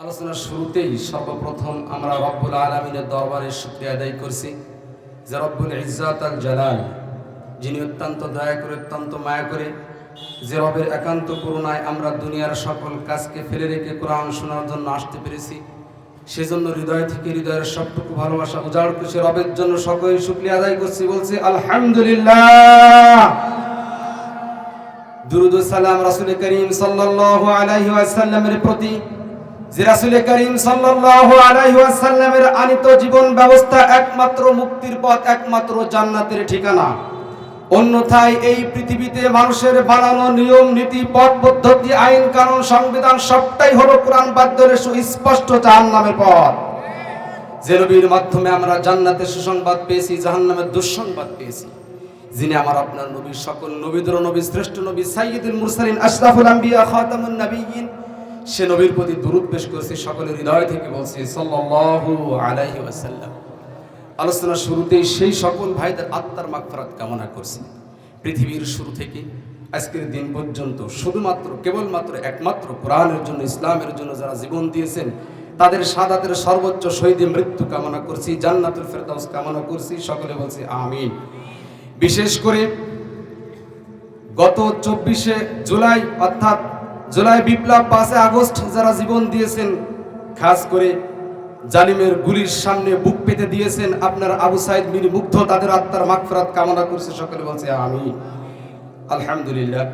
আলোচনার শুরুতেই সর্বপ্রথম আমরা রব্বুল আলমিনের দরবারে শুক্রিয়া আদায় করছি যে রব্বুল ইজ্জাত আল জালাল, যিনি অত্যন্ত দয়া করে, অত্যন্ত মায়া করে যে রবের একান্ত করুণায় আমরা দুনিয়ার সকল কাজকে ফেলে রেখে কোরআন শোনার জন্য আসতে পেরেছি। সেজন্য হৃদয় থেকে হৃদয়ের সবটুকু ভালোবাসা উজাড় করছে রবের জন্য সকলে শুক্রিয়া আদায় করছি, বলছি আলহামদুলিল্লাহ। দুরুদ সালাম রাসূল করিম সাল্লাল্লাহু আলাইহি প্রতি যে রাসূল করিম সাল্লাল্লাহু আলাইহি ওয়াসাল্লামের আনিত জীবন ব্যবস্থা একমাত্র মুক্তির পথ, একমাত্র জান্নাতের ঠিকানা। অন্যথায় এই পৃথিবীতে মানুষের বানানো নিয়ম, নীতি, পথ, পদ্ধতি, আইন, কানুন, সংবিধান সবটাই হলো কোরআন বাদ্যের সুস্পষ্ট জাহান্নামের পথ। যে নবীর মাধ্যমে আমরা জান্নাতের সুসংবাদ পেয়েছি, জাহান্নামের দুঃসংবাদ পেয়েছি, যিনি আমার আপনার নবী সকল নবীদের নবী শ্রেষ্ঠ নবী সাইয়্যিদুল মুরসালিন আশরাফুল আম্বিয়া খাতামুন নবিয়্যিন সে নবীর প্রতি দরুদ পেশ করেছি, সকলের হৃদয় থেকে বলছে ওয়াসাল্লাম। আলোচনার শুরুতেই সেই সকল ভাইদের আত্মার মাগফিরাত কামনা করছি। পৃথিবীর শুরু থেকে আজকের দিন পর্যন্ত শুধুমাত্র, কেবলমাত্র একমাত্র কোরআনের জন্য, ইসলামের জন্য যারা জীবন দিয়েছেন, তাদের সাদাতের সর্বোচ্চ শহীদে মৃত্যু কামনা করছি, জান্নাতুল ফেরদাউস কামনা করছি, সকলে বলছি, আমিন। বিশেষ করে গত চব্বিশে জুলাই, অর্থাৎ জুলাই বিপ্লব পাঁচে আগস্ট যারা জীবন দিয়েছেন, খাস করে জালিমের গুলির সামনে বুক পেতে দিয়েছেন, আপনার আবু সাইদ মির মুগ্ধ, তাদের আত্মার মাগফিরাত কামনা করছে, সকলে বলছে আমি আলহামদুলিল্লাহ,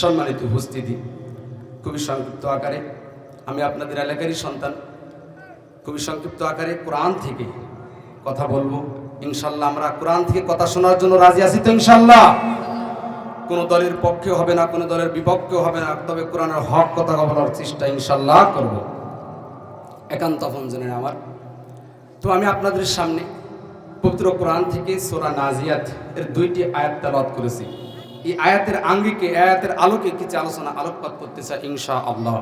সম্মানিত উপস্থিতি, খুবই সংক্ষিপ্ত আকারে। আমি আপনাদের এলাকারই সন্তান, খুবই সংক্ষিপ্ত আকারে কোরআন থেকে কথা বলব। ইনশাল্লাহ আমরা কোরআন থেকে কথা শোনার জন্য রাজি আছি তো, ইনশাল্লাহ। কোনো দলের পক্ষে হবে না, কোনো দলের বিপক্ষেও হবে না, তবে কোরআনের হক কথা বলার চেষ্টা ইনশাল্লাহ করব। একান্ত আপনজনের আমার। তো আমি আপনাদের সামনে পবিত্র কোরআন থেকে সোরা নাজিয়াত এর দুইটি আয়াত তেলাওয়াত করেছি। এই আয়াতের আঙ্গিকে আয়াতের আলোকে কিছু আলোচনা আলোকপাত করতে চাই ইনশা আল্লাহ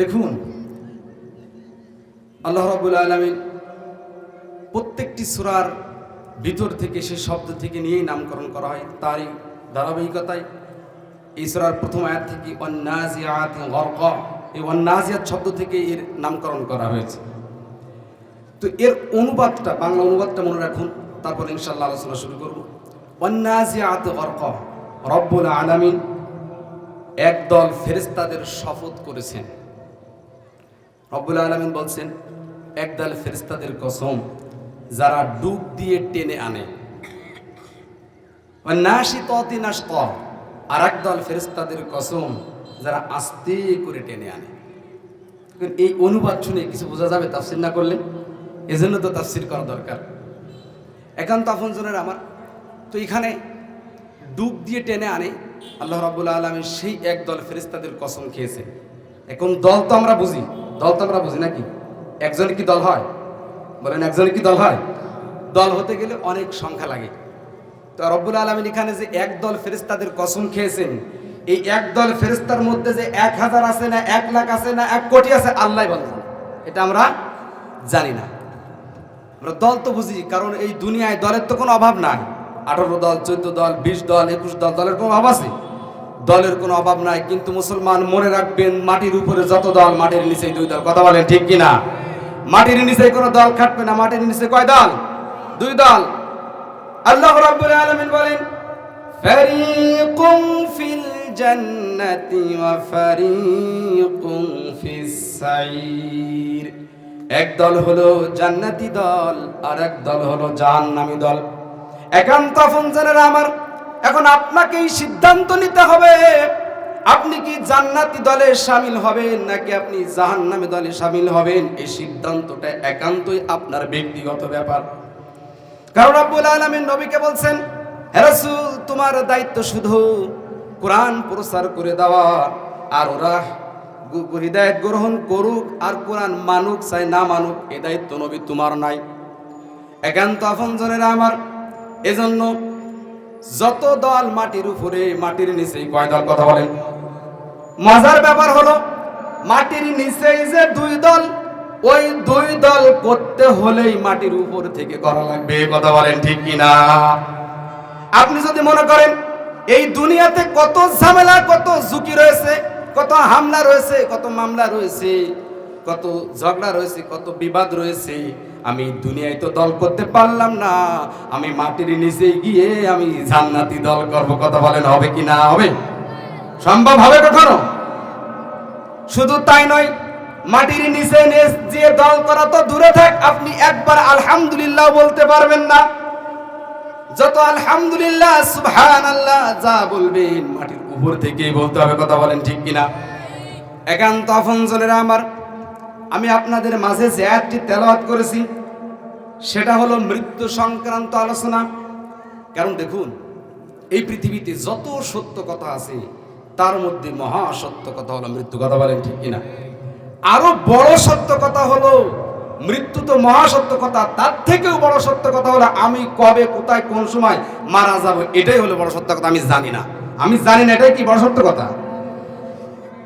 দেখুন, আল্লাহ রাবুল আলমিন প্রত্যেকটি সুরার ভিতর থেকে সে শব্দ থেকে নিয়েই নামকরণ করা হয়, তারই ধারাবাহিকতায় সুরার প্রথম আয়াত থেকে অন্যাজিয়াত গরকা এই অন্নাজিয়াত শব্দ থেকে এর নামকরণ করা হয়েছে। তো এর অনুবাদটা, বাংলা অনুবাদটা মনে রাখুন, তারপর ইনশাল্লাহ আলোচনা শুরু করব। অন্নাজিয়াত গরকা রব্বুল আলামিন একদল ফেরেস্তাদের শপথ করেছেন। রব্বুল আলমিন বলছেন, একদল ফেরেস্তাদের কসম, যারা ডুব দিয়ে টেনে আনে। আর একদল ফেরেস্তাদের কসম, যারা আস্তে করে টেনে আনে। এই অনুবাদ শুনে কিছু বোঝা যাবে তাফসির না করলে? এজন্য তো তাফসির করা দরকার। একান্ত আপনজনের আমার। তো এখানে ডুব দিয়ে টেনে আনে আল্লাহ রাবুল আলমী সেই এক দল ফেরেস্তাদের কসম খেয়েছে। এখন দল তো আমরা বুঝি। দল তো আমরা বুঝি নাকি? একজনের কি দল হয়? বলেন একজনের কি দল হয়? দল হতে গেলে অনেক সংখ্যা লাগে। তো রব্বুল আলমিন এখানে যে এক দল ফেরেস্তাদের কসম খেয়েছেন, এই এক দল ফেরেস্তার মধ্যে যে এক হাজার আছে না, এক লাখ আছে না, এক কোটি আছে, আল্লাহ বলেন এটা আমরা জানি না। আমরা দল তো বুঝি, কারণ এই দুনিয়ায় দলের তো কোনো অভাব নাই। আঠারো দল, চোদ্দ দল, বিশ দল, একুশ দল, দলের কোনো অভাব আছে? দলের কোনো অভাব নাই, কিন্তু মুসলমান মনে রাখবেন, মাটির উপরে যত দল, মাটির নিচে দুই দল। কথা বলেন ঠিক কিনা? মাটির নিচে কোনো দল খাটবে না, মাটির নিচে কয় দল? দুই দল। আল্লাহ রাব্বুল আলামিন বলেন, ফারিকুম ফিল জান্নাতি ওয়া ফারিকুম ফিস সাইর। এক দল হলো জান্নাতি দল আর এক দল হলো জাহান্নামী দল। একান্ত ফনজানেরা আমার, এখন আপনাকেই সিদ্ধান্ত নিতে হবে, আপনি কি জান্নাতি দলে সামিল হবেন নাকি আপনি জাহান্নামী দলে সামিল হবেন? এই সিদ্ধান্তটা একান্তই আপনার ব্যক্তিগত ব্যাপার। কারণ আব্বুল আলমিন নবীকে বলছেন, হে তোমার দায়িত্ব শুধু কোরআন প্রচার করে দেওয়া, আর ওরা হৃদায়ত গ্রহণ করুক আর কোরআন মানুক চাই না মানুক, এ দায়িত্ব নবী তোমার নাই। একান্ত আপনজনেরা আমার, এজন্য যত দল মাটির উপরে, মাটির নিচেই কয় দল কথা বলেন। মজার ব্যাপার হলো, মাটির নিচেই যে দুই দল ওই দুই দল করতে হলেই মাটির উপর থেকে করা লাগবে কথা বলেন ঠিক কিনা? আপনি যদি মনে করেন, এই দুনিয়াতে কত ঝামেলা, কত ঝুঁকি রয়েছে, কত হামলা রয়েছে, কত মামলা রয়েছে, কত ঝগড়া রয়েছে, কত বিবাদ রয়েছে, আমি দুনিয়ায় তো দল করতে পারলাম না, আমি মাটির নিচে গিয়ে আমি জান্নাতি দল করব, কথা বলেন হবে কি না হবে। সম্ভব হবে কখনো? শুধু তাই নয় মাটির নিচে যে দল করা তো দূরে থাক, আপনি একবার আলহামদুলিল্লাহ বলতে পারবেন না। যত আলহামদুলিল্লাহ, সুবহানাল্লাহ, যা বলবেন, মাটির উপর থেকেই বলতে হবে, কথা বলেন ঠিক কিনা? একান্ত আফনজনেরা আমার, আমি আপনাদের মাঝে যে আয়াতটি তেলাওয়াত করেছি, সেটা হলো মৃত্যু সংক্রান্ত আলোচনা। কারণ দেখুন, এই পৃথিবীতে যত সত্য কথা আছে, তার মধ্যে মহা সত্য কথা হলো মৃত্যু, কথা বলেন ঠিক কিনা? আরও বড় সত্য কথা হলো, মৃত্যু তো মহা সত্য কথা, তার থেকেও বড় সত্য কথা হলো, আমি কবে, কোথায়, কোন সময় মারা যাব, এটাই হলো বড় সত্য কথা, আমি জানি না। আমি জানি না এটাই কি বড় সত্য কথা।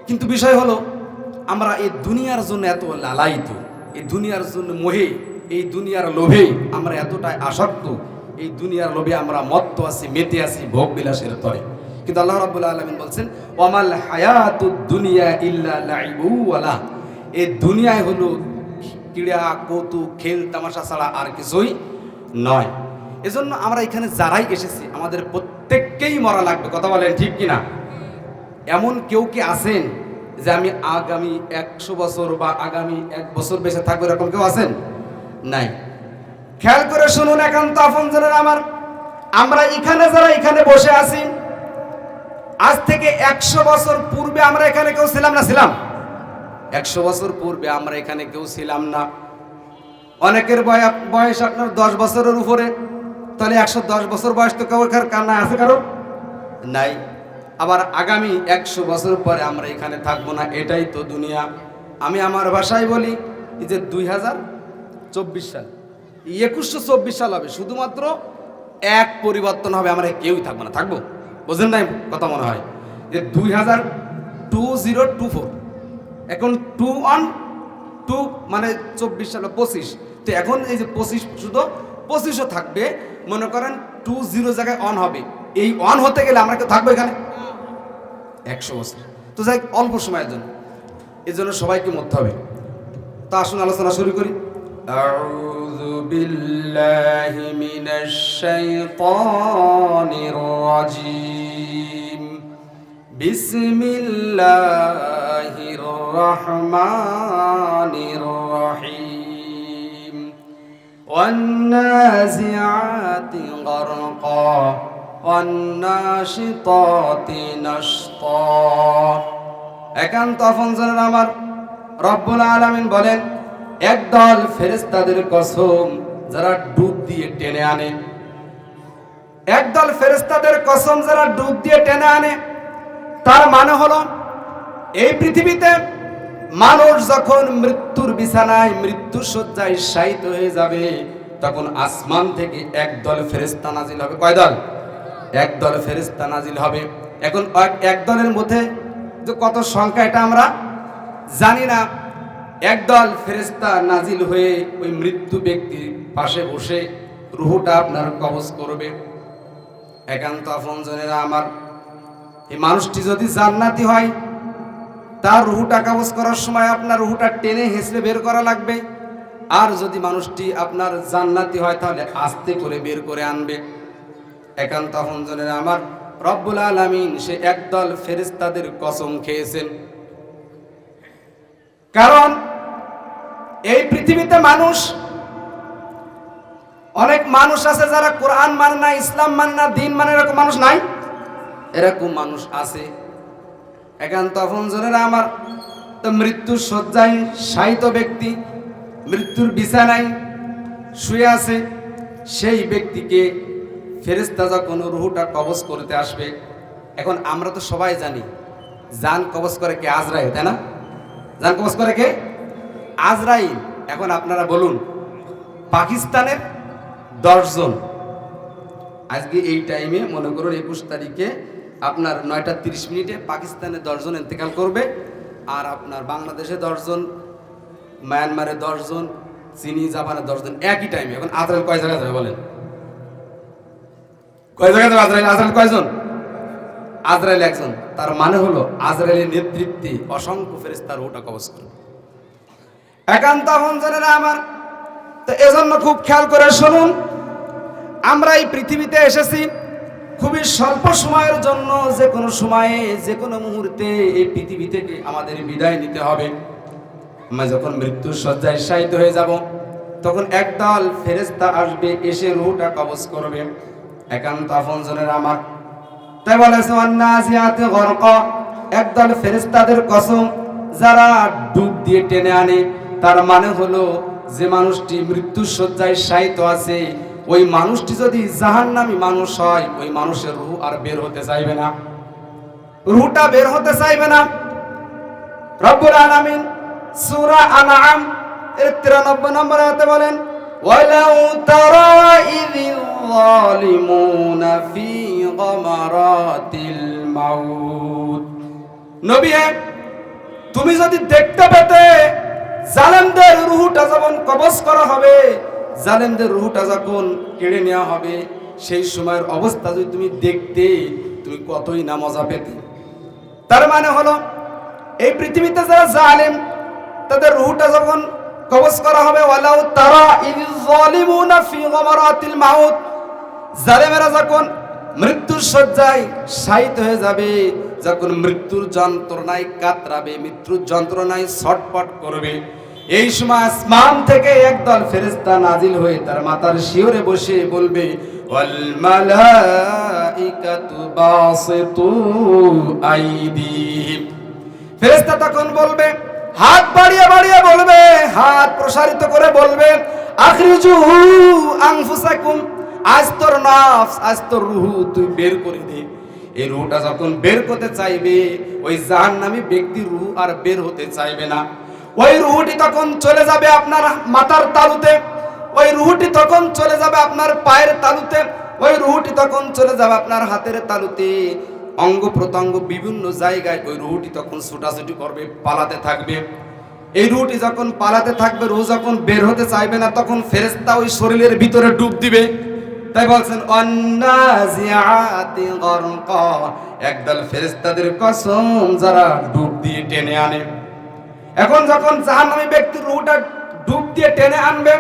কিন্তু বিষয় হলো, আমরা এই দুনিয়ার জন্য এত লালায়িত, এই দুনিয়ার জন্য মোহে, এই দুনিয়ার লোভে আমরা এতটাই আসক্ত, এই দুনিয়ার লোভে আমরা মত্ত আছি, মেতে আছি ভোগ বিলাসের তরে। কিন্তু আল্লাহ রাব্বুল আলামিন বলছেন, ওয়ামাল হায়াতুদ দুনিয়া ইল্লা লাইবু ওয়ালা এই দুনিয়ায় হলো ক্রীড়া, কৌতুক, খেল, তামাশা ছাড়া আর কিছুই নয়। এজন্য আমরা এখানে যারাই এসেছি, আমাদের প্রত্যেককেই মরা লাগবে, কথা বলেন ঠিক কিনা? এমন কেউ কি আছেন যে আমি আগামী একশো বছর বা আগামী এক বছর বেঁচে থাকব, এরকম কেউ আছেন? নাই। খেয়াল করে শুনুন একান্ত আপনজনের আমার, আমরা এখানে যারা এখানে বসে আছি, আজ থেকে একশো বছর পূর্বে আমরা এখানে কেউ ছিলাম না ছিলাম? একশো বছর পূর্বে আমরা এখানে কেউ ছিলাম না। অনেকের বয়- বয়স আপনার দশ বছরের উপরে। তাহলে একশো দশ বছর বয়স তো কেউ কান্না আছে কারও? নাই। আবার আগামী একশো বছর পরে আমরা এখানে থাকব না, এটাই তো দুনিয়া। আমি আমার ভাষায় বলি যে দুই হাজার চব্বিশ সাল একুশশো চব্বিশ সাল হবে, শুধুমাত্র এক পরিবর্তন হবে, আমরা কেউই থাকব না। থাকব? বোঝেন নাই কথা মনে হয়? যে দুই হাজার টু জিরো টু ফোর এখন টু ওয়ান টু মানে চব্বিশ সাল পঁচিশ তো এখন এই যে পঁচিশ শুধু পঁচিশও থাকবে মনে করেন টু জিরো জায়গায় অন হবে এই অন হতে গেলে আমরা কেউ থাকবো এখানে একশো বছর তো যাই হোক, অল্প সময়ের জন্য এর জন্য সবাইকে মরতে হবে তা আসুন আলোচনা শুরু করি أعوذ بالله من الشيطان الرجيم بسم الله الرحمن الرحيم والنازعات غرقا والناشطات نشطا একান্ত আফনজনের আমার রব্বুল আলামিন বলেন একদল ফেরেশতাদের কসম যারা ডুব দিয়ে টেনে আনে একদল ফেরেশতাদের কসম যারা ডুব দিয়ে টেনে আনে তার মানে হলো এই পৃথিবীতে মানুষ যখন মৃত্যুর বিছানায় মৃত্যু শয্যায় শায়িত হয়ে যাবে, তখন আসমান থেকে একদল ফেরেস্তা নাজিল হবে। কয় দল? একদল ফেরেস্তা নাজিল হবে। এখন এক- দলের মধ্যে যে কত সংখ্যা এটা আমরা জানি না। একদল ফেরেশতা নাজিল হয়ে ওই মৃত্যু ব্যক্তির পাশে বসে রুহুটা আপনার কবজ করবে। একান্ত আপনজনেরা আমার, এই মানুষটি যদি জান্নাতি হয় তার রুহুটা কাগজ করার সময় আপনার রুহুটা টেনে হেসড়ে বের করা লাগবে। আর যদি মানুষটি আপনার জান্নাতি হয়, তাহলে আস্তে করে বের করে আনবে। একান্ত আপনজনের আমার রব্বুল আলামিন, সে একদল ফেরিস্তাদের কসম খেয়েছেন। কারণ এই পৃথিবীতে মানুষ, অনেক মানুষ আছে যারা কোরআন মানে না, ইসলাম মানে না, দিন মানে এরকম মানুষ নাই। এরকম মানুষ আছে। একান্ত আপনজনেরা আমার। তো মৃত্যুর শয্যায় শায়িত ব্যক্তি, মৃত্যুর বিছানায় শুয়ে আছে, সেই ব্যক্তিকে ফেরেস্তা যখন রুহুটা কবজ করতে আসবে, এখন আমরা তো সবাই জানি, যান কবজ করে কে? আজরাইল, তাই না? যান কবজ করে কে? আজরাইল। এখন আপনারা বলুন, পাকিস্তানের দশজন আজকে এই টাইমে মনে করুন একুশ তারিখে আপনার নয়টা তিরিশ মিনিটে পাকিস্তানে দশজন ইন্তেকাল করবে, আর আপনার বাংলাদেশে দশজন মায়ানমারে দশজন চিনি, জাপানে দশজন একই টাইমে এখন আজরাইল কয় জায়গায় যাবে বলেন? কয় জায়গায় যাবে আজরাইল? আজরাইল কয়জন? আজরাইল একজন। তার মানে হলো আজরাইলের নেতৃত্বে অসংখ্য ফেরেস্তার ওটা কবজ করবে একান্ত আপনজনেরা আমার, তো এজন্য খুব খেয়াল করে শুনুন, আমরা এই পৃথিবীতে এসেছি খুবই স্বল্প সময়ের জন্য যে কোনো সময়ে, যে কোনো মুহূর্তে এই পৃথিবী থেকে আমাদের বিদায় নিতে হবে। আমরা যখন মৃত্যুর শয্যায় শায়িত হয়ে যাব, তখন একদল ফেরেস্তা আসবে, এসে রুহটা কবজ করবে। একান্ত আপনজনের আমার। তাই বলেছে অন্নাসিয়াতে গরক। একদল ফেরেস্তাদের কসম, যারা ডুব দিয়ে টেনে আনে। তার মানে হলো, যে মানুষটি মৃত্যুর শয্যায় শায়িত আছে ওই মানুষটি যদি জাহান্নামী মানুষ হয়, ওই মানুষের রুহ আর বের হতে চাইবে না। রুহটা বের হতে চাইবে না। রব্বুল আলামিন সূরা আনআম এর 93 নম্বর আয়াতে বলেন, ওয়ালাউ তারা ইযিল যালিমুনা ফি গামারাতিল মাউত। নবী তুমি যদি দেখতে পেতে জালেমদের রুহটা যখন কবজ করা হবে জালেমদের রুহটা যখন কেড়ে নেওয়া হবে, সেই সময়ের অবস্থা যদি তুমি দেখতে, তুমি কতই না মজা পেতে। তার মানে হলো, এই পৃথিবীতে যারা জালেম, তাদের রুহটা যখন কবজ করা হবে, ওয়ালাউ তারা ইয যালিমুনা ফি গামারাতিল মাউত। জালেমেরা যখন মৃত্যুর শয্যায় শায়িত হয়ে যাবে, যখন মৃত্যুর যন্ত্রণায় কাতরাবে, মৃত্যুর যন্ত্রণায় ছটপট করবে এই সময় আসমান থেকে একদল ফেরেশতা নাজিল হয়ে তার মাথার শিওরে বসে বলবে ফেরেশতা তখন বলবে, হাত বাড়িয়ে বাড়িয়ে বলবে, হাত প্রসারিত করে বলবে, আখরিজু আনফুসাকুম, আজ তোর নাফস, আজ তোর রুহু, তুই বের করে দে। এই রুহটা যখন বের করতে চাইবে, ওই জাহান্নামী ব্যক্তির রুহ আর বের হতে চাইবে না। ওই রুহুটি তখন চলে যাবে আপনার মাথার তালুতে, ওই রুহুটি তখন চলে যাবে আপনার পায়ের তালুতে, ওই রুহুটি তখন চলে যাবে আপনার হাতের তালুতে। অঙ্গ প্রত্যঙ্গ বিভিন্ন জায়গায় ওই রুহুটি তখন ছুটাছুটি করবে, পালাতে থাকবে। এই রুহটি যখন পালাতে থাকবে, রুহ যখন বের হতে চাইবে না, তখন ফেরেস্তা ওই শরীরের ভিতরে ডুব দিবে। তাই বলছেন একদল ফেরেস্তাদের কসম যারা ডুব দিয়ে টেনে আনে। এখন যখন জাহান্নামী ব্যক্তির রুহটা ডুব দিয়ে টেনে আনবে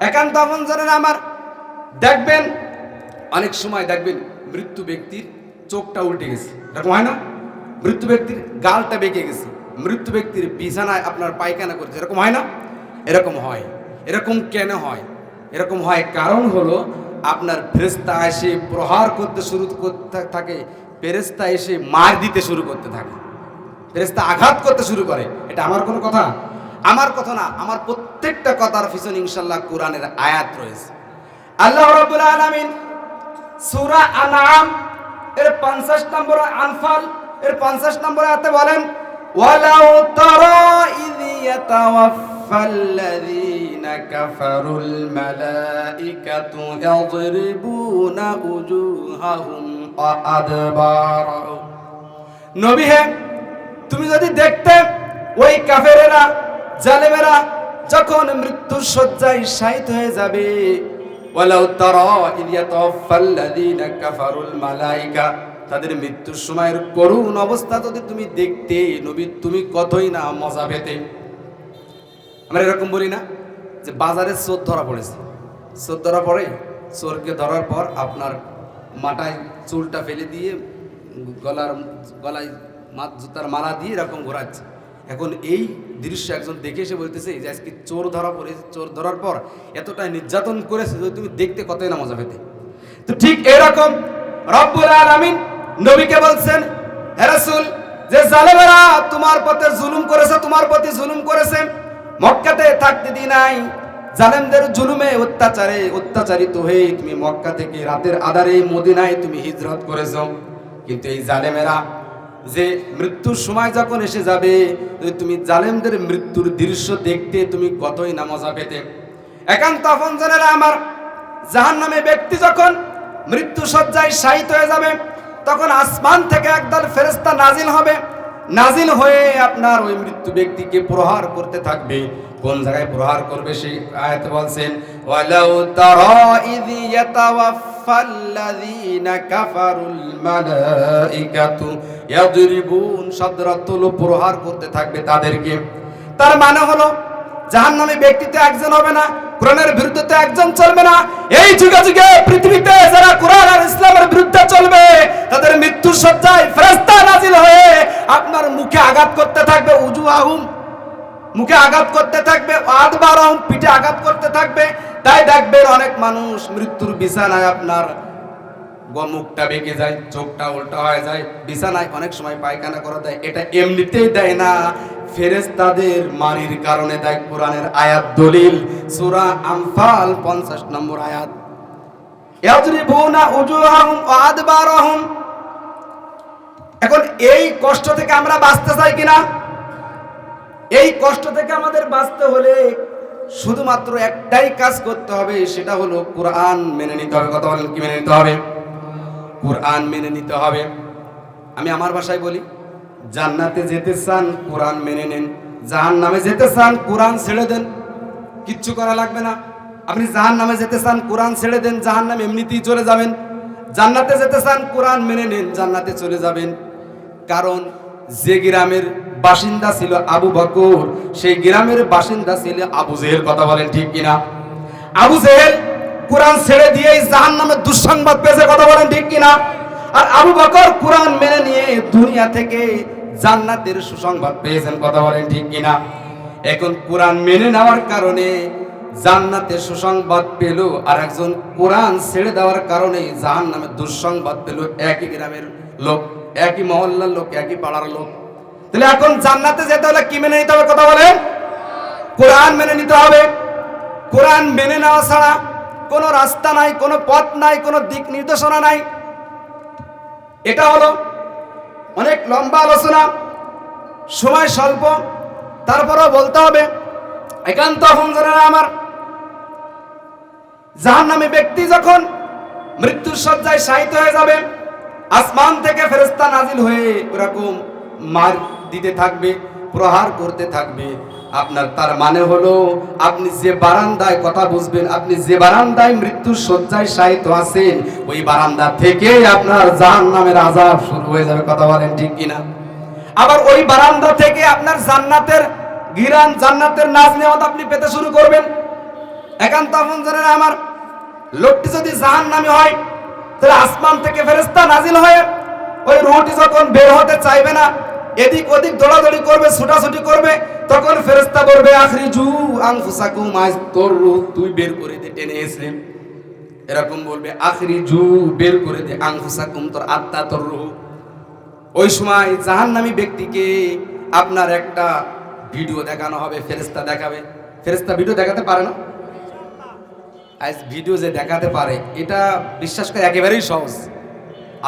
একান্ত জানেন আমার দেখবেন, অনেক সময় দেখবেন মৃত্যু ব্যক্তির চোখটা উল্টে গেছে। এরকম হয় না? মৃত্যু ব্যক্তির গালটা বেঁকে গেছে। মৃত্যু ব্যক্তির বিছানায় আপনার পায়খানা করছে। এরকম হয় না? এরকম হয়। এরকম কেন হয়? এরকম হয় কারণ হলো আপনার ফেরেস্তা এসে প্রহার করতে শুরু করতে থাকে ফেরেস্তা এসে মার দিতে শুরু করতে থাকে। ফেরেস্তা আঘাত করতে শুরু করে। এটা আমার কোনো কথা? আমার কথা না, আমার প্রত্যেকটা কথার পিছনে ইনশাল্লাহ কোরআনের আয়াত রয়েছে। আল্লাহ রাব্বুল আলামিন সূরা আনআম, এর 50 নম্বর আনফাল, এর 50 নম্বর আয়াতে বলেন, ওয়ালাউ তারা ইয ইয়াতাওয়াফফাল্লাযীনা কাফারুল মালাইকাতু ইয়াদরিবুনা উজুহাহুম ওয়া আদবারহুম। নবী হে তুমি যদি দেখতে ওই কাফেরেরা, জালেমেরা, যখন মৃত্যুর শয্যায় শায়িত হয়ে যাবে, ওয়ালাউ তারা ইয ইয়াতাওয়াফফাল্লাযীনা কাফারুল মালাইকা, তাদের মৃত্যুর সময়ের করুণ অবস্থা যদি তুমি দেখতে, নবী তুমি কতই না মজা পেতে। আমরা এরকম বলি না যে বাজারে চোর ধরা পড়েছে। চোর ধরা পড়ে, চোরকে ধরার পর আপনার মাথায় চুলটা ফেলে দিয়ে গলার, গলায় মা জুতার মালা দিয়ে এরকম ঘোরাচ্ছে। এখন এই দৃশ্য একজন দেখে এসে বলতেছে যে আজকে চোর ধরা পড়েছে চোর ধরার পর এতটাই নির্যাতন করেছে যে তুমি দেখতে কতই না মজা পেতে। তো ঠিক এরকম রব্বুল আলামিন নবীকে বলছেন, হে রাসূল, যে জালেমেরা তোমার পথে জুলুম করেছে, তোমার প্রতি জুলুম করেছে, মক্কাতে থাকতে দি নাই। জালেমদের জুলুমে অত্যাচারে অত্যাচারিত হয়ে তুমি মক্কা থেকে রাতের আধারে মদিনায় তুমি হিজরত করেছ। কিন্তু এই জালেমেরা যে মৃত্যুর সময় যখন এসে যাবে তুমি জালেমদের মৃত্যুর দৃশ্য দেখতে, তুমি কতই না মজা পেতে একান্ত আপনজনেরা আমার জাহান নামে ব্যক্তি যখন মৃত্যু সজ্জায় শায়িত হয়ে যাবে, তখন আসমান থেকে একদল ফেরেস্তা নাজিল হবে। নাজিল হয়ে আপনার ওই মৃত্যু ব্যক্তিকে প্রহার করতে থাকবে। কোন জায়গায় প্রহার করবে সেই আয়াত বলছেন, ওয়ালাউ তারা ইয ইয়াতাওয়াফ ফাল্লাযীনা কাফারুল মালাইকাতু ইয়াদরিবুন সাদরাতুল প্রহার করতে থাকবে তাদেরকে। তার মানে হলো, জাহান্নামী ব্যক্তিতে একজন হবে না, কোরআনের বিরুদ্ধে একজন চলবে না। এই যুগে যুগে পৃথিবীতে যারা কোরআন আর ইসলামের বিরুদ্ধে চলবে, তাদের মৃত্যুর সজ্জায় ফেরেশতা নাজিল হয়ে আপনার মুখে আঘাত করতে থাকবে, উজু আহুম। মুখে আঘাত করতে থাকবে আদবার আহুম পিঠে আঘাত করতে থাকবে, তাই দেখবেন অনেক মানুষ মৃত্যুর বিছানায় আপনার মুখটা বেঁকে যায়, চোখটা উল্টা হয়ে যায়, বিছানায় অনেক সময় পায়খানা করা দেয়, এটা এমনিতেই দেয় না। ফেরেশতাদের মারির কারণে দেয় কোরআনের আয়াত দলিল, সূরা আনফাল 50 নম্বর আয়াত। এখন এই কষ্ট থেকে আমরা বাঁচতে চাই কিনা? এই কষ্ট থেকে আমাদের বাঁচতে হলে শুধুমাত্র একটাই কাজ করতে হবে, সেটা হলো কোরআন মেনে নিতে হবে। কথা বলেন, কি মেনে নিতে হবে? কোরআন মেনে নিতে হবে। আমি আমার ভাষায় বলি, জান্নাতে যেতে চান, কোরআন মেনে নেন। জাহান নামে যেতে চান, কোরআন ছেড়ে দেন। কিচ্ছু করা লাগবে না। আপনি জাহান নামে যেতে চান, কোরআন ছেড়ে দেন জাহান নামে এমনিতেই চলে যাবেন। জান্নাতে যেতে চান, কোরআন মেনে নেন, জান্নাতে চলে যাবেন। কারণ যে গ্রামের বাসিন্দা ছিল আবু বকর। সেই গ্রামের বাসিন্দা ছিল আবু জেহেল, কথা বলেন ঠিক কিনা? আবু জেহেল কোরআন ছেড়ে দিয়েই জাহান নামে দুঃসংবাদ পেয়েছে, কথা বলেন ঠিক কিনা? আর আবু বকর কোরআন মেনে নিয়ে দুনিয়া থেকে জান্নাতের সুসংবাদ পেয়েছেন, কথা বলেন ঠিক কিনা? এখন কোরআন মেনে নেওয়ার কারণে জান্নাতের সুসংবাদ পেল, আর একজন কোরআন ছেড়ে দেওয়ার কারণে জাহান নামে দুঃসংবাদ পেল। একই গ্রামের লোক, একই মহল্লার লোক, একই পাড়ার লোক। তাহলে এখন জান্নাতে যেতে হলে কি মেনে নিতে হবে কথা বলেন? কোরআন মেনে নিতে হবে। কোরআন মেনে নেওয়া ছাড়া কোনো রাস্তা নাই, কোনো পথ নাই, কোনো দিক নির্দেশনা নাই। এটা হলো অনেক লম্বা আলোচনা, সময় স্বল্প, তারপরেও বলতে হবে, একান্ত হুমজানেরা আমার। জাহান্নামী ব্যক্তি যখন মৃত্যুর শয্যায় শায়িত হয়ে যাবে, আসমান থেকে ফেরেশতা নাজিল হয়ে ওরকম মার দিতে থাকবে, প্রহার করতে থাকবে। আপনার তার মানে হলো, আপনি যে বারান্দায় কথা বুঝবেন, আপনি যে বারান্দায় মৃত্যুর শয্যায় শায়িত আছেন, ওই বারান্দা থেকে আপনার জাহান নামের আজাব শুরু হয়ে যাবে, কথা বলেন ঠিক কিনা? আবার ওই বারান্দা থেকে আপনার জান্নাতের গিরান, জান্নাতের নাচ নেওয়াত আপনি পেতে শুরু করবেন। একান্ত আপন জানেন আমার, লোকটি যদি জাহান নামে হয়, তাহলে আসমান থেকে ফেরেস্তা নাজিল হয়ে, ওই রুহটি যখন বের হতে চাইবে না এদিক ওদিক দৌড়াদৌড়ি করবে, ছুটাছুটি করবে, তখন ফেরেস্তা বলবে, আখরি জু আংফুসাকুম আজ তোর রুহ তুই বের করে দে, টেনে এসে। এরকম বলবে, আখরি জু বের করে দে আংফুসাকুম তোর আত্মা, তোর রুহ ওই সময় জাহান্নামী ব্যক্তিকে আপনার একটা ভিডিও দেখানো হবে ফেরেস্তা দেখাবে। ফেরেস্তা ভিডিও দেখাতে পারে না? আজ ভিডিও যে দেখাতে পারে, এটা বিশ্বাস করে একেবারেই সহজ।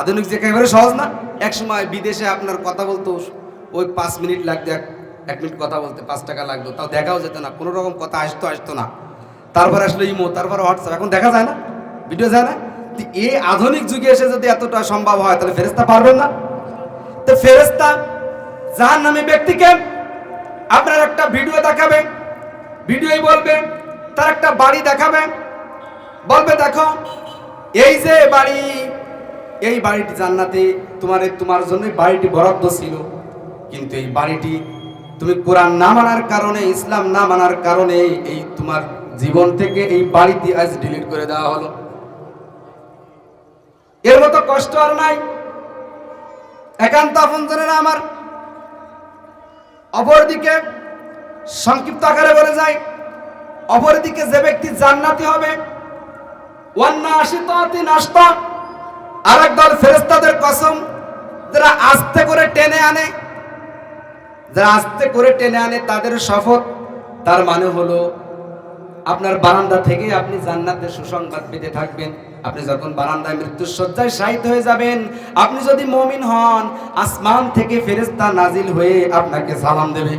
আধুনিক যে একেবারে সহজ না। এক সময় বিদেশে আপনার কথা বলতো, ওই পাঁচ মিনিট লাগতো, এক এক মিনিট কথা বলতে, পাঁচ টাকা লাগতো। তাও দেখাও যেত না, কোনো রকম কথা আসতো আসতো না। তারপর আসলে ইমো, তারপর হোয়াটসঅ্যাপ, এখন দেখা যায় না, ভিডিও যায় না। এই আধুনিক যুগে এসে যদি এতটা সম্ভব হয়, তাহলে ফেরেস্তা পারবেন না। তো ফেরেস্তা যার নামে ব্যক্তিকে আপনার একটা ভিডিও দেখাবে, ভিডিওই বলবে, তার একটা বাড়ি দেখাবে। বলবে, দেখো, এই যে বাড়ি এই বাড়িটি জান্নাতে, তোমার তোমার জন্য বাড়িটি বরাদ্দ ছিল। কিন্তু এই বাড়িটি তুমি কোরআন না মানার কারণে, ইসলাম না মানার কারণে এই তোমার জীবন থেকে এই বাড়িটি আজ ডিলিট করে দেওয়া হলো। এর মতো কষ্ট আর নাই। একান্ত আপনজনেরা আমার। অপরদিকে সংক্ষিপ্ত আকারে বলে যায়, অপরদিকে যে ব্যক্তি জান্নাতি হবে ওয়ান্না আশিতাতি নাস্তা আর একদল ফেরেস্তাদের কসম, যারা আস্তে করে টেনে আনে, যারা আস্তে করে টেনে আনে তাদের শপথ, তার মানে হলো আপনার বারান্দা থেকে আপনি জান্নাতের সুসংবাদ পেতে থাকবেন। আপনি যখন বারান্দায় মৃত্যুর শয্যায় শায়িত হয়ে যাবেন, আপনি যদি মমিন হন, আসমান থেকে ফেরেস্তা নাজিল হয়ে আপনাকে সালাম দেবে।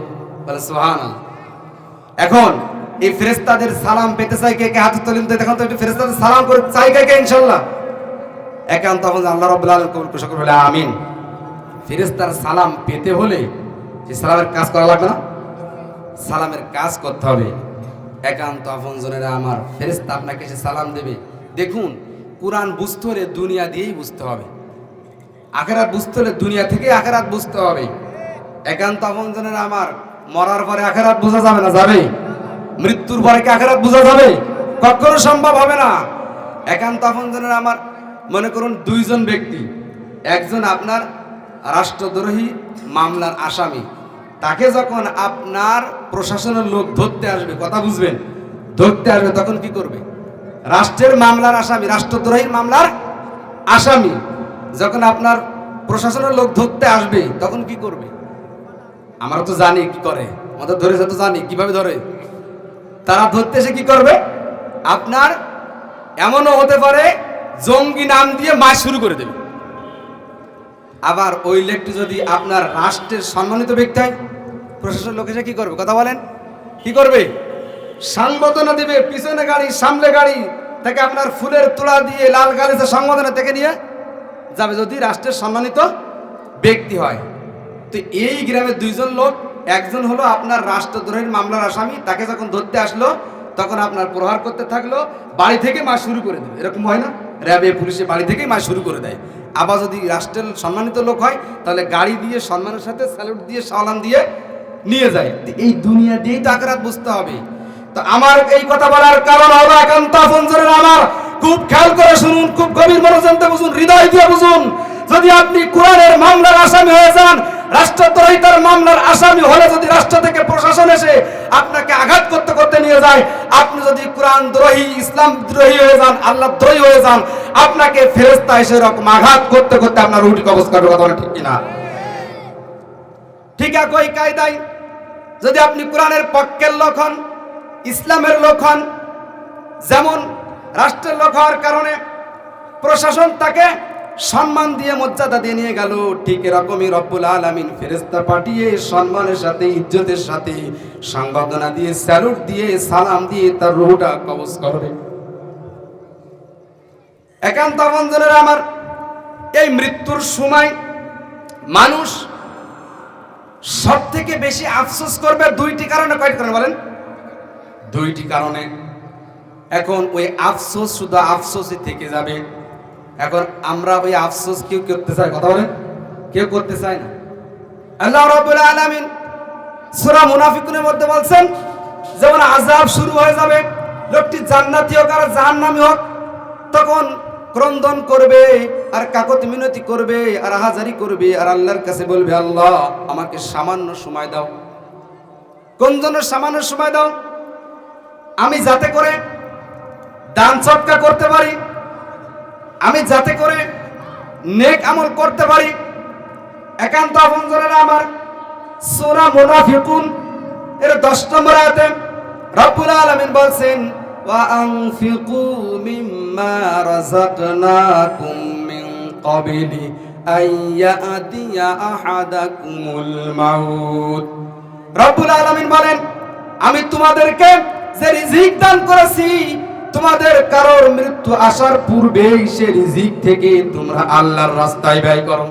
এখন এই ফেরেস্তাদের সালাম পেতে চাই কে? কে হাত তুলেন দেখুন তো ফেরেস্তাদের সালাম করে চাই কে কে ইনশাল্লাহ একান্ত তখন আল্লাহ আলামিন কবুল সকল আমিন। ফেরেস্তার সালাম পেতে হলে যে সালামের কাজ করা লাগবে না। সালামের কাজ করতে হবে একান্ত আপনজনেরা আমার ফেরেস্তা আপনাকে এসে সালাম দেবে। দেখুন, কোরআন বুঝতে হলে দুনিয়া দিয়েই বুঝতে হবে। আখেরাত বুঝতে হলে দুনিয়া থেকেই আখেরাত বুঝতে হবে। একান্ত আপনজনের আমার মরার পরে আখেরাত বোঝা যাবে না, যাবে? মৃত্যুর পরে কি আখেরাত বোঝা যাবে? কখনো সম্ভব হবে না। একান্ত আপনজনের আমার মনে করুন দুইজন ব্যক্তি, একজন আপনার রাষ্ট্রদ্রোহী, মামলার আসামি। তাকে যখন আপনার প্রশাসনের লোক ধরতে আসবে, কথা বুঝবেন, ধরতে আসবে, তখন কি করবে? রাষ্ট্রের মামলার আসামি, রাষ্ট্রদ্রোহীর মামলার আসামি যখন আপনার প্রশাসনের লোক ধরতে আসবে, তখন কি করবে? আমরা তো জানি কি করে আমাদের ধরেছে তো জানি, কীভাবে ধরে? তারা ধরতে এসে কি করবে? আপনার এমনও হতে পারে জঙ্গি নাম দিয়ে মাছ শুরু করে দেবে আবার ওই লেকটি যদি আপনার রাষ্ট্রের সম্মানিত ব্যক্তি হয় প্রশাসন লোক এসে কি করবে? কথা বলেন। কি করবে? সংবর্ধনা দিবে, পিছনে গাড়ি, সামনে গাড়ি, তাকে আপনার ফুলের তোলা দিয়ে লাল গালিতে সংবর্ধনা থেকে নিয়ে যাবে যদি রাষ্ট্রের সম্মানিত ব্যক্তি হয়। তো এই গ্রামের দুইজন লোক, একজন হলো আপনার রাষ্ট্রদ্রোহের মামলার আসামি, তাকে যখন ধরতে আসলো, তখন আপনার প্রহার করতে থাকল, বাড়ি থেকে মাস শুরু করে দেবে এরকম হয় না? র্যাবে পুলিশে বাড়ি থেকেই মাছ শুরু করে দেয়। আবার যদি রাষ্ট্রের সম্মানিত লোক হয়, তাহলে গাড়ি দিয়ে সম্মানের সাথে স্যালুট দিয়ে, সালাম দিয়ে নিয়ে যায়। এই দুনিয়া দিয়েই তো আকারাত বুঝতে হবে। তো আমার এই কথা বলার কারণ হলো একান্ত আমার। খুব খেয়াল করে শুনুন, খুব গভীর মনোযোগ বুঝুন, হৃদয় দিয়ে বুঝুন। যদি আপনি কোরআনের মামলার আসামি হয়ে যান রাষ্ট্রদ্রোহিতার মামলার আসামি হলে যদি রাষ্ট্র থেকে প্রশাসন এসে আপনাকে আঘাত করতে করতে নিয়ে যায়, আপনি যদি কোরআন দ্রোহী, ইসলাম দ্রোহী হয়ে যান, আল্লাহ দ্রোহী হয়ে যান, আপনাকে ফেরেস্তা এসে আঘাত করতে করতে আপনার রুটি কথা ঠিক কিনা? ঠিক কায়দায় যদি আপনি কোরআনের পক্ষের লোক হন, ইসলামের লোক হন, যেমন রাষ্ট্রের লোক হওয়ার কারণে প্রশাসন তাকে সম্মান দিয়ে মর্যাদা দিয়ে নিয়ে গেল। ঠিক এরকমই রব্বুল আলামিন ফেরেস্তা পাঠিয়ে সম্মানের সাথে, ইজ্জতের সাথে সংবর্ধনা দিয়ে, স্যালুট দিয়ে, সালাম দিয়ে তার রুহটা কবজ করবে। একান্ত বন্ধনের আমার, এই মৃত্যুর সময় মানুষ সব থেকে বেশি আফসোস করবে দুইটি কারণে কয়টি কারণে বলেন। দুইটি কারণে। এখন ওই আফসোস শুধু আফসোসই থেকে যাবে। এখন আমরা ওই আফসোস কেউ করতে চাই কথা বলেন? কেউ করতে চায় না। আল্লাহ রাব্বুল আলামিন সূরা মুনাফিকুনের মধ্যে বলছেন যেমন আযাব শুরু হয়ে যাবে, লোকটি জান্নাতি হোক আর জাহান্নামী হোক, তখন ক্রন্দন করবে, আর কাকত মিনতি করবে, আর হাজারি করবে, আর আল্লাহর কাছে বলবে, আল্লাহ, আমাকে সামান্য সময় দাও। কোন জন্য সামান্য সময় দাও? আমি যাতে করে দান সৎকা করতে পারি আমি যাতে করে নেক আমল করতে পারি, একান্ত আপনজনেরা আমার সূরা মুনাফিকুন, এর 10 নম্বর আয়াতে রব্বুল আলামিন বলছেন, ওয়া আনফিকু মিম্মা রাযাকনাকুম মিন ক্বাবলি আইয়াতিয়া আহাদাকুমুল মাউত। রব্বুল আলামিন বলেন, আমি তোমাদেরকে যে রিজিক দান করেছি তোমাদের কারোর মৃত্যু আসার পূর্বেই সে রিজিক থেকে তোমরা আল্লাহর রাস্তায় ব্যয় করো।